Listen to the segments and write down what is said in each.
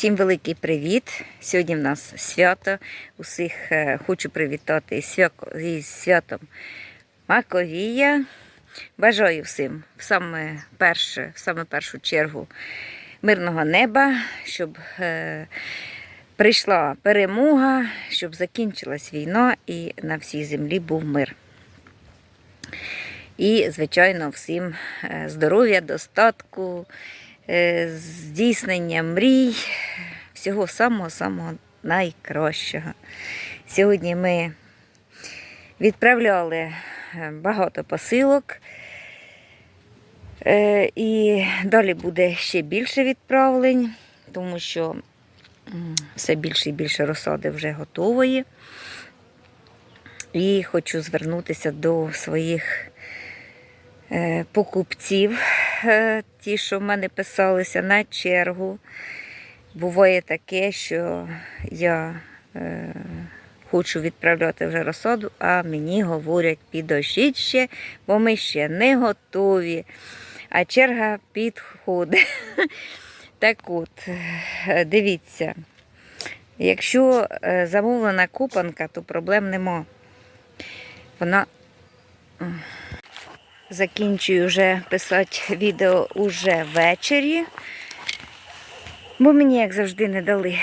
Всім великий привіт! Сьогодні в нас свято. Усіх е, хочу привітати із святом Маковія. Бажаю всім в саме перше, в саме першу чергу мирного неба, щоб е, прийшла перемога, щоб закінчилась війна і на всій землі був мир. І, звичайно, всім е, здоров'я, достатку, здійснення мрій, всього самого-самого найкращого. Сьогодні ми відправляли е, багато посилок. Е, І далі буде ще більше відправлень, тому що все більше і більше розсади вже готової. І хочу звернутися до своїх е, покупців, е, ті, що в мене писалися на чергу. Буває таке, що я е, хочу відправляти вже розсаду, а мені говорять, підождіть ще, бо ми ще не готові. А черга підходить. Так от, е, дивіться, якщо е, замовлена купанка, то проблем нема. Вона закінчую вже писати відео уже ввечері, бо мені, як завжди, не дали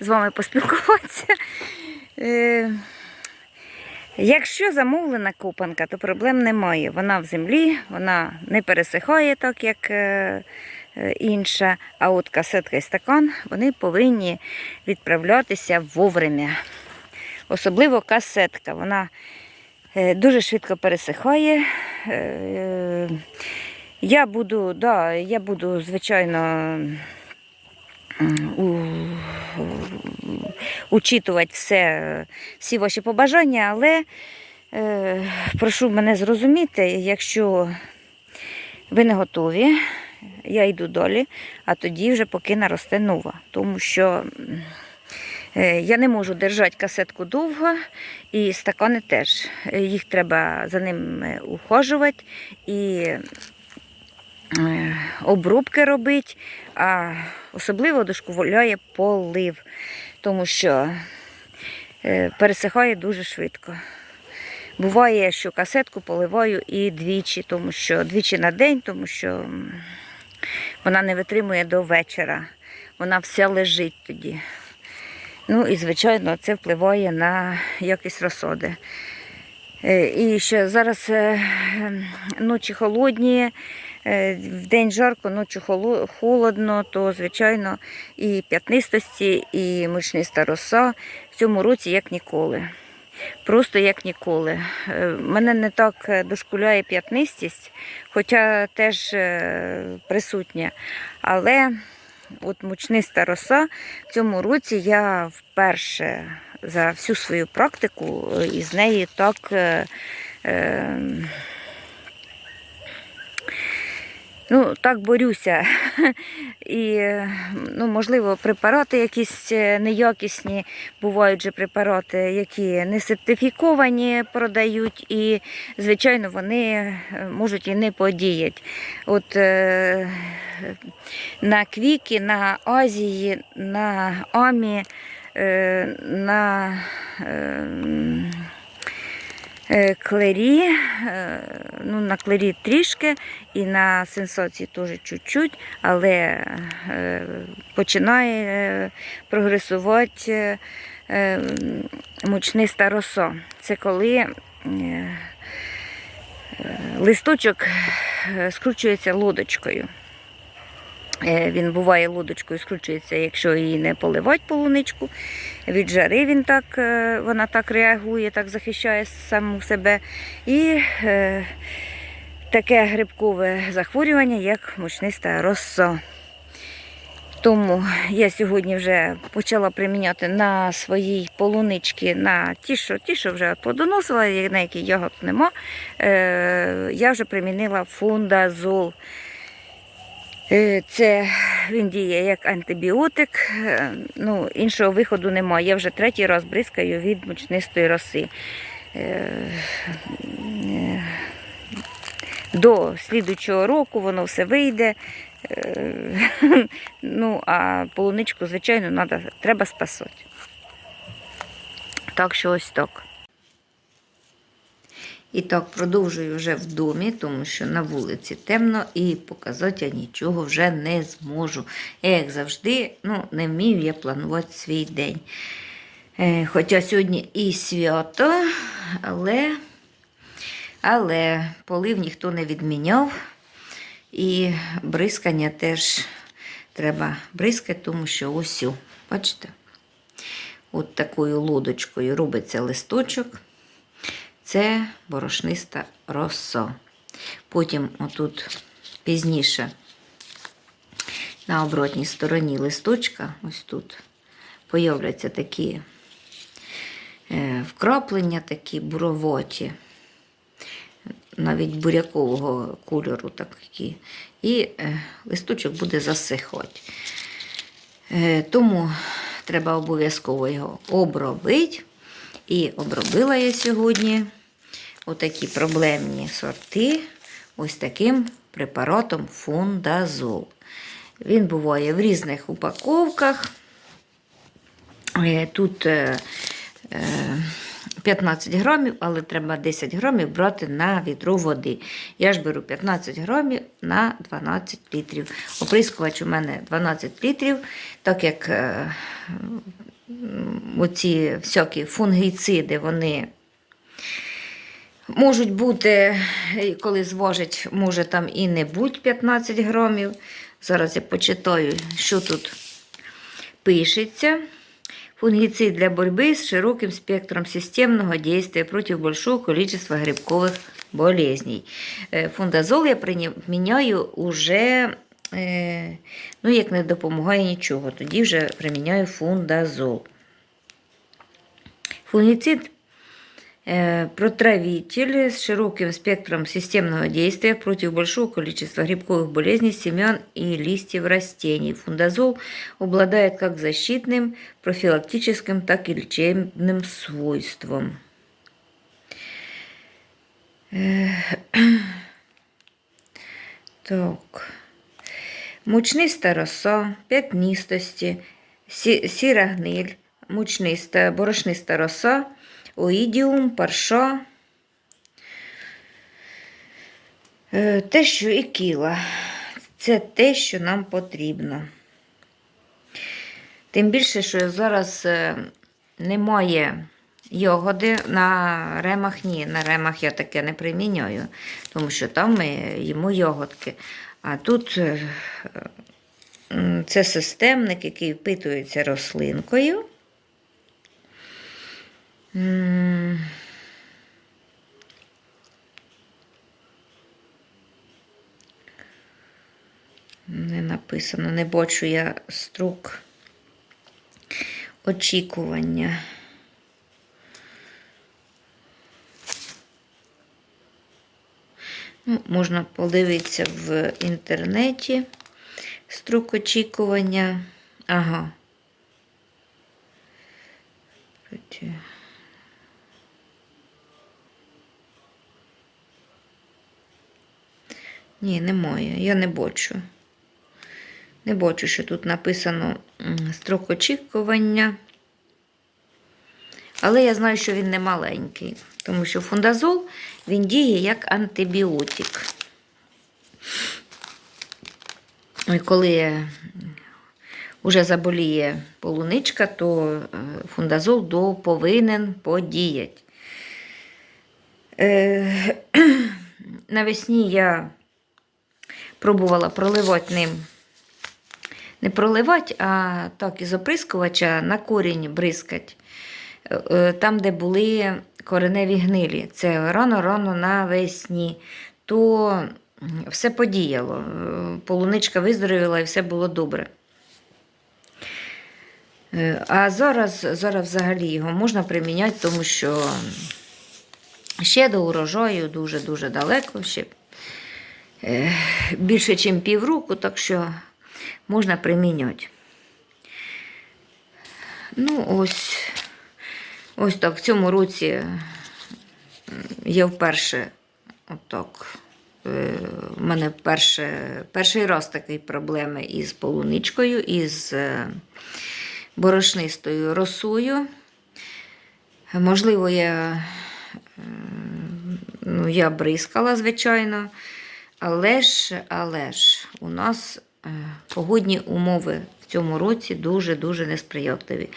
з вами поспілкуватися. Е, Якщо замовлена купанка, то проблем немає. Вона в землі, вона не пересихає так, як е, е, інша. А от касетка і стакан вони повинні відправлятися вовремя. Особливо касетка. Вона дуже швидко пересихає. Е, Я буду, да, я буду, звичайно, учитувати все, всі ваші побажання, але е, прошу мене зрозуміти, якщо ви не готові, я йду далі, а тоді вже поки наросте нова. Тому що е, я не можу держати касетку довго, і стакани теж. Е, Їх треба за ним е, ухажувати і е, обробки робити, а особливо дошкуляє полив, тому що е, пересихає дуже швидко. Буває, що касетку поливаю і двічі, тому що двічі на день, тому що вона не витримує до вечора. Вона вся лежить тоді. Ну і, звичайно, це впливає на якість розсади. Е, І ще зараз е, ночі холодні, е, вдень жарко, ночі холодно, то, звичайно, і п'ятнистості, і мучниста роса в цьому році як ніколи. Просто як ніколи. Мене не так дошкуляє п'ятнистість, хоча теж присутня. Але от мучниста роса в цьому році я вперше за всю свою практику е, із неї так. е, е, Ну, так борюся. І, ну, можливо, препарати якісь е, неякісні, бувають же препарати, які не сертифіковані продають, і, звичайно, вони е, можуть і не подіяти. От е, на Квікі, на Азії, на Амі, на клері, е, ну, на клері трішки і на сенсації теж чуть-чуть, але е, починає е, прогресувати е, е, мучниста роса. Це коли е, е, листочок е, скручується лодочкою. Е, Він буває лодочкою, скручується, якщо її не поливати полуничку. Від жари він так, е, вона так реагує, так захищає саму себе. І е, таке грибкове захворювання, як мучниста роса. Тому я сьогодні вже почала приміняти на своїй полуничці, на ті, що, ті, що вже плодоносила, на які ягод нема. Е, я вже примінила фундазол. Е, Це він діє як антибіотик, е, ну, іншого виходу немає. Я вже третій раз бризкаю від мучнистої роси. Е, До слідучого року воно все вийде. Ну, а полуничку, звичайно, треба спасати. Так що ось так. І так, продовжую вже в домі, тому що на вулиці темно і показати я нічого вже не зможу. Я, як завжди, ну, не вмію я планувати свій день. Е, Хоча сьогодні і свято, але, але полив ніхто не відміняв. І бризкання теж треба бризкати, тому що ось, бачите, от такою лодочкою робиться листочок. Це борошниста роса. Потім отут пізніше на оборотній стороні листочка, ось тут, появляться такі е, вкраплення, такі буровоті, навіть бурякового кольору такі. І е, листочок буде засихати. Е, тому треба обов'язково його обробити. І обробила я сьогодні отакі проблемні сорти ось таким препаратом фундазол. Він буває в різних упаковках. Е, Тут е, е, 15 грамів, але треба 10 грамів брати на відро води. Я ж беру 15 грамів на 12 літрів. Оприскувач у мене 12 літрів, так як е, оці всякі фунгіциди, вони можуть бути, коли зважить, може там і не будь 15 грамів. Зараз я почитаю, що тут пишеться. Фунгицид для борьбы с широким спектром системного действия против большого количества грибковых болезней. Е, Фундазол я приміняю уже, ну, як не допомагає нічого, тоді вже приміняю фундазол. Фунгицид э, протравитель с широким спектром системного действия против большого количества грибковых болезней семян и листьев растений. Фундазол обладает как защитным, профилактическим, так и лечебным свойством. Э, Так. Мучниста роса, п'ятністості, сі- сіра гниль, мучниста, борошниста роса, оїдіум, парша. Е, Те, що і кіла. Це те, що нам потрібно. Тим більше, що зараз е, немає йогоди на ремах. Ні, на ремах я таке не приміняю, тому що там ми їмо йогодки. А тут е, це системник, який впитується рослинкою. Не написано, не бачу я струк очікування. Ну, можна подивитися в інтернеті строк очікування. Ага. Ні, немає, я не бачу. Не бачу, що тут написано строк очікування. Але я знаю, що він не маленький, тому що фундазол він діє як антибіотик. І коли вже заболіє полуничка, то е, фундазол до повинен подіяти. Е, Навесні я пробувала проливати ним. Не проливати, а так із оприскувача на корінь бризкать. Е, е, Там, де були кореневі гнилі. Це рано-рано навесні. То все подіяло. Е, Полуничка виздоровіла і все було добре. А зараз, зараз взагалі його можна приміняти, тому що ще до урожаю дуже-дуже далеко, ще більше, ніж півроку, так що можна приміняти. Ну, ось, ось так. В цьому році м, я вперше отак У мене перше, перший раз такі проблеми із полуничкою, із е, борошнистою росою. Можливо, я, е, ну, я бризкала, звичайно, але ж, але ж у нас е, погодні умови в цьому році дуже-дуже несприятливі.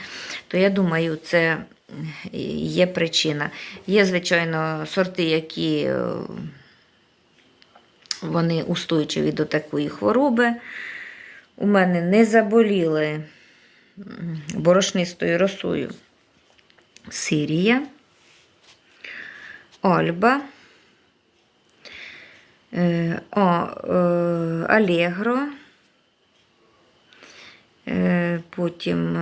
То я думаю, це є причина. Є, звичайно, сорти, які е, вони устойчиві до такої хвороби. У мене не заболіли борошнистою росою Сирія, Альба, е, е, Алегро, потім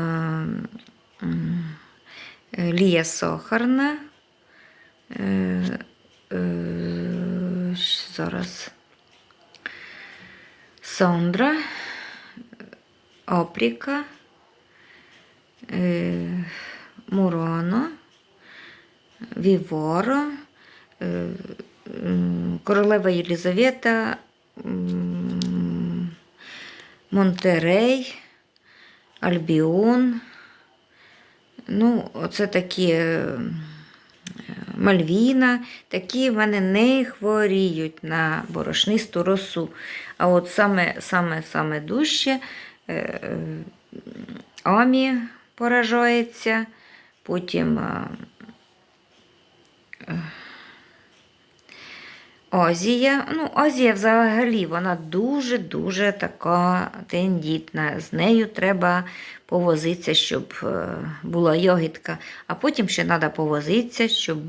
Лія Сахарна. Е, е, зараз. Сандра, Опріка, е, Мурано, Вівора, е, Королева Єлізавета, Монтерей, Альбіон. Ну, оце такі е, Мальвіна, такі в мене не хворіють на борошнисту росу. А от саме, саме, саме дужче е, е, Амі поражається, потім е, е, Азія. Ну, Азія взагалі вона дуже-дуже така тендітна. З нею треба повозитися, щоб е, була йогітка. А потім ще треба повозитися, щоб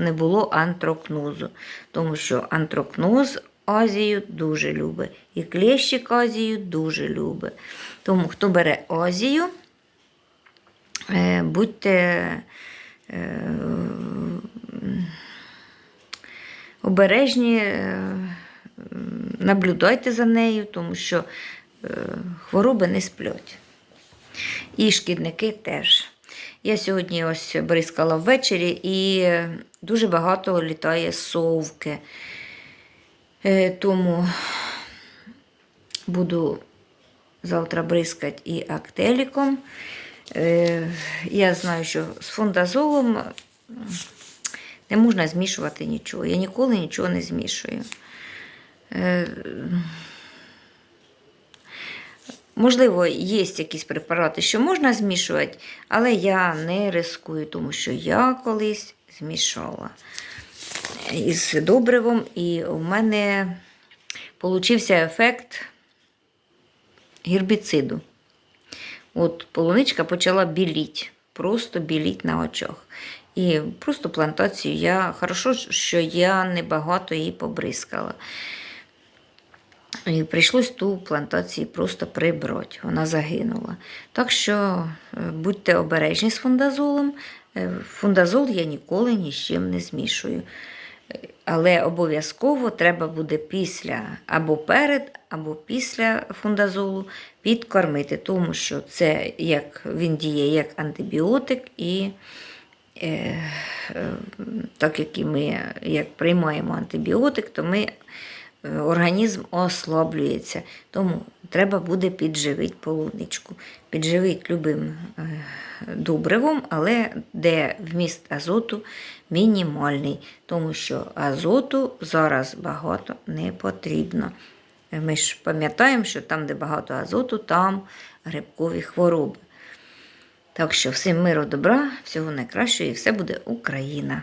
не було антрокнозу. Тому що антрокноз Азію дуже любить. І клещик Азію дуже любить. Тому хто бере Азію, е, будьте. Е, обережні, е, наблюдайте за нею, тому що е, хвороби не сплять. І шкідники теж. Я сьогодні ось бризкала ввечері і дуже багато літає совки. Е, Тому буду завтра бризкати і актеліком. Е, Я знаю, що з фундазолом не можна змішувати нічого. Я ніколи нічого не змішую. Е, Можливо, є якісь препарати, що можна змішувати, але я не рискую, тому що я колись змішала із добривом, і у мене получився ефект гербіциду. От полуничка почала біліть, просто біліть на очах. І просто плантацію я хорошо, що я небагато її побризкала. І прийшлось ту плантацію просто прибрати, вона загинула. Так що е, будьте обережні з фундазолом. Е, Фундазол я ніколи ні з чим не змішую. Але обов'язково треба буде після або перед, або після фундазолу підкормити, тому що це як він діє як антибіотик і. Е, е, так як і ми як приймаємо антибіотик, то ми, е, організм ослаблюється. Тому треба буде підживити полуничку. Підживити любим добривом, але де вміст азоту мінімальний, тому що азоту зараз багато не потрібно. Ми ж пам'ятаємо, що там, де багато азоту, там грибкові хвороби. Так що всім миру, добра, всього найкращого і все буде Україна.